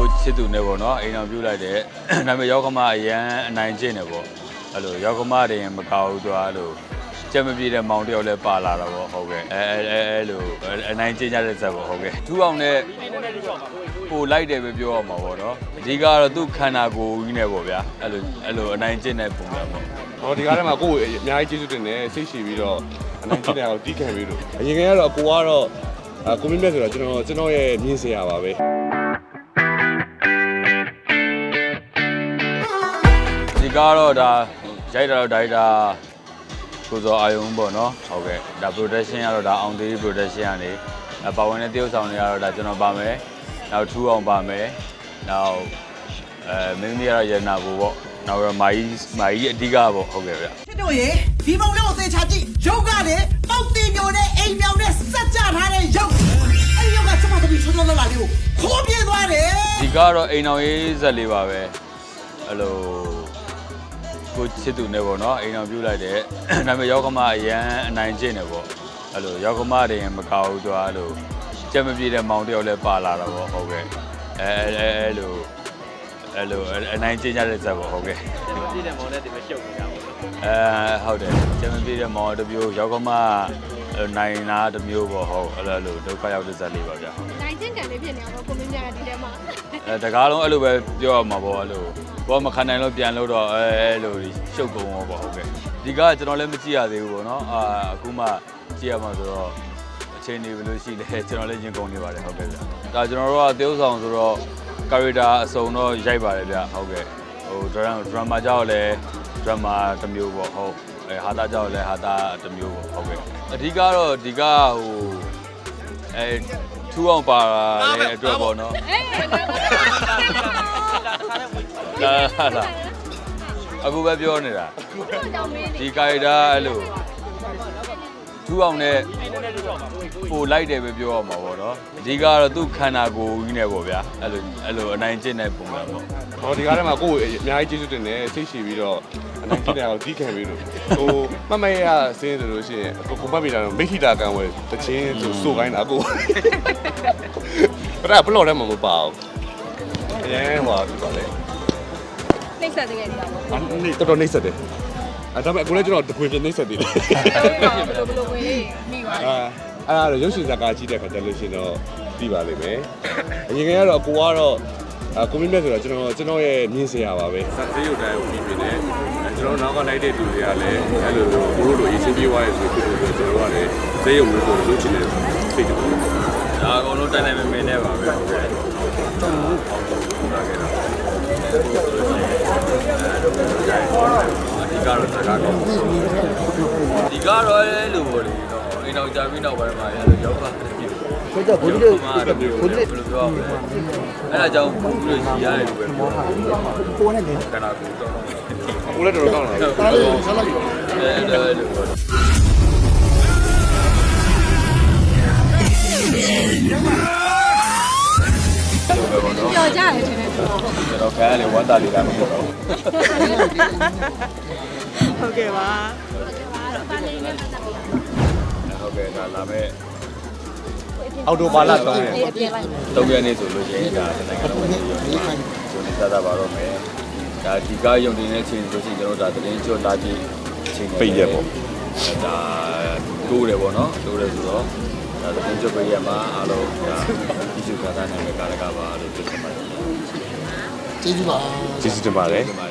ကိုချစ်သူနဲ့ပေါ့နော်အိမ်အောင်ပြုတ်လိုက်တယ်ဒါပေမဲ့ရောက်ကမအရန်အနိုင်ကျင့်တယ်ပေါ့အဲ့လိုရောက်ကမတွေရင်မကောက်ဘူးသူကအဲ့လိုချက်မပြေတဲ့မောင်တယောက်လည်းပါလာတော့ပေါ့ဟုတ်ကဲ့အဲအဲအဲအဲ့လိုအနိုင်ကျင့်ကြတဲ့ဇက်ပေါ့ဟုတ်ကဲ့ထူအောင်နဲ့ပိုလိုက်တယ်ပဲပြောရမှာပေါ့နော်အဓိကတော့သူ့ခန္ဓာကိုယ်ကြီးနဲ့ပေါ့ဗျာအဲ့လိုအဲ့လိုအနိုင်ကျင့်တဲ့ပုံစံပေါ့ဟောဒီကားထဲမှာကိုယ်အများကြီးကျေးဇူးတင်တယ်စိတ်ရှိပြီးတော့အနိုင်ကျင့်တဲ့အောင်တီးခံပြီးလို့အရင်ကကတော့အကိုကတော့အကိုမင်းမြတ်ဆိုတော့ကျွန်တော်ကျွန်တော်ရဲ့မြင်စရာပါပဲ ကားတော့ဒါရိုက်တာတော့ဒါရိုက်တာကိုစောအာယုံပေါ့နော်ဟုတ်ကဲ့ဒါ production ကတော့ဒါအောင်သေး production ကနေအပါဝင်တဲ့တရုပ်ဆောင်တွေကတော့ဒါကျွန်တော်ပါမယ်နောက်ထူအောင်ပါမယ်နောက်အဲမင်းမီကတော့ရတနာကိုပေါ့နောက်တော့မာကြီးမာကြီးအဓိကပေါ့ဟုတ်ကဲ့ဗျချစ်တို့ရေဒီပုံလေးကိုသေချာကြည့်ရုပ်ကလေပေါက်တင်မျိုးနဲ့အိမ်မြောင်နဲ့စက်ကြထားတဲ့ရုပ်အဲ့ဒီရုပ်ကစမသမီးချွတ်ချွတ်လာလာလေးကိုခိုးပြေးသွားတယ်ဒီကားကတော့အိမ်အောင်ရေးဇက်လေးပါပဲအဲ့လို ကိုချစ်သူနဲ့ပေါ့နော်အိမ်အောင်ပြုတ်လိုက်တယ်ဒါပေမဲ့ရောက်ကမအရန်အနိုင်ကျင့်တယ်ပေါ့အဲ့လိုရောက်ကမတွေရင်မကောက်ဘူးသူကအဲ့လိုချက်မပြေတဲ့မောင်တယောက်လည်းပါလာတော့ပေါ့ဟုတ်ကဲ့အဲအဲအဲ့လိုအဲ့လိုအနိုင်ကျင့်ကြတဲ့ဇက်ပေါ့ဟုတ်ကဲ့ပြည့်တဲ့မောင်နဲ့ဒီမှာရှုပ်နေတာပေါ့အဲဟုတ်တယ်ချက်မပြေတဲ့မောင်တစ်မျိုးရောက်ကမအဲ့လိုနိုင်နာတစ်မျိုးပေါ့ဟုတ်အဲ့လိုအဲ့လိုဒုက္ခရောက်တဲ့ဇက်လေးပါဗျာနိုင်ချင်းကန်လေးဖြစ်နေတာပေါ့ကိုမင်းများကဒီထဲမှာအဲတကားလုံးအဲ့လိုပဲပြောရမှာပေါ့အဲ့လို ဘောမခံနိုင်လို့ပြန်လို့တော့အဲအဲ့လိုရှုပ်ကုန်ရောပေါ့ဟုတ်ကဲ့ဒီကကျွန်တော်လည်းမကြည့်ရသေးဘူးပေါ့နော်အာအခုမှကြည့်ရမှာဆိုတော့အချိန်နေဘယ်လိုရှိလဲကျွန်တော်လည်းရင်ကုန်နေပါတယ်ဟုတ်ကဲ့ဗျဒါကျွန်တော်တို့ကသေဥဆောင်ဆိုတော့ character အစုံတော့ရိုက်ပါတယ်ဗျဟုတ်ကဲ့ဟို drama drama ကြောက်လည်း drama တစ်မျိုးပေါ့ဟုတ်အဲဟာတာကြောက်လည်းဟာတာတစ်မျိုးပေါ့ဟုတ်ကဲ့အဓိကတော့ဒီကဟိုအဲထူအောင်ပါတဲ့အတွက်ပေါ့နော်အေး လာလာအခုပဲပြောနေတာကြောင့်မင်းဒီကာရီတာအဲ့လိုထူအောင်နဲ့ပိုလိုက်တယ်ပဲပြောရမှာပေါ့နော်အဓိကကတော့သူ့ခန္ဓာကိုယ်ကြီးနဲ့ပေါ့ဗျာအဲ့လိုအဲ့လိုအနိုင်ကျင့်တဲ့ပုံစံပေါ့ဟောဒီကားထဲမှာကိုယ်အများကြီးကျေးဇူးတင်တယ်စိတ်ရှိပြီးတော့အနိုင်ကျင့်တဲ့အောင်တီးခံပြီးလို့ဟိုမမရဆင်းတယ်လို့ရှိရင်ကိုကိုမတ်မိတာတော့မိခိတာကံဝယ်တချင်းဆိုစိုးခိုင်းတာကိုပရဘလော့ထဲမှာမပါဘူးအရင်ဟိုပါလေ နှိမ့်ဆက်တကယ်နေတာပေါ့အနေတော်တော်နှိမ့်ဆက်တယ်အဲဒါပေမဲ့အခုလည်းကျွန်တော်တခွေပြနှိမ့်ဆက်သေးတယ်ဘယ်လိုဘယ်လိုဝင်လေးမိပါလဲအာအဲ့ဒါတော့ရုပ်ရှင်ဇာတ်ကားကြည့်တဲ့ခါကျလို့ရှိရင်တော့ပြီးပါလိမ့်မယ်အရင်ကကတော့အကိုကတော့အကိုမင်းမြတ်ဆိုတော့ကျွန်တော်ကျွန်တော်ရဲ့မြင်စရာပါပဲစက်သေးရုပ်တိုင်းကိုပြီးပြနေကျွန်တော်နောက်ကလိုက်တဲ့လူတွေကလည်းအဲ့လိုလိုကိုလိုလိုအချင်းပြေးသွားရဆိုပြီးတော့ကျွန်တော်ကလည်းသေးရုပ်မျိုးကိုလုပ်ချင်တယ်စိတ်တူဒါအကုန်လုံးတိုင်းတိုင်းမင်းမင်းနဲ့ပါပဲဟုတ်ကဲ့ ဒီကတော့စကားကောင်းဒီကတော့အဲ့လိုပေါ့လေတော့အိမ်အောင်ကြပြီးနောက်ပိုင်းမှာအဲ့လိုရောက်လာတယ်ပြည်ကိုကြဘုန်းကြီးတို့ဘယ်လိုပြောရမလဲအဲ့ဒါကြောင့်ဘူးလို့ရှိရတယ်လို့ပဲပြောတာကိုနဲ့နေခန္ဓာကိုယ်တော့ကိုလည်းတော်တော်ကောင်းလာတယ်တားလေးဆက်လိုက်ပြီအဲ့ဒါအဲ့လို ကျွန်တော်ခံရလေဝမ်းသာလေးကမဟုတ်တော့ဟုတ်ကဲ့ပါပါနေနဲ့ပတ်သက်ပြီးဟုတ်ကဲ့ဒါလာမဲ့အော်တိုဘာလ3ရက်အပြည့်လိုက်တုံးရနေဆိုလို့ရှိရင်ဒါတနိုင်ငံလုံးမှာပြောနေတာကျွန်တော်သာသာပါတော့မယ်ဒါဒီကားယုံတင်တဲ့အချိန်ဆိုလို့ရှိရင်ကျွန်တော်ဒါတရင်ကျွတ်လာကြည့်အချိန်ဒါတိုးတယ်ပေါ့နော်တိုးတယ်ဆိုတော့ဒါတရင်ကျွတ်ပြရမှာအားလုံးဒါဒီစုခါသားနိုင်မဲ့ကာလကပါလို့ပြောချင်ပါတယ် ကျေးဇူးပါကျေးဇူးတင်ပါတယ်ဒီမှာ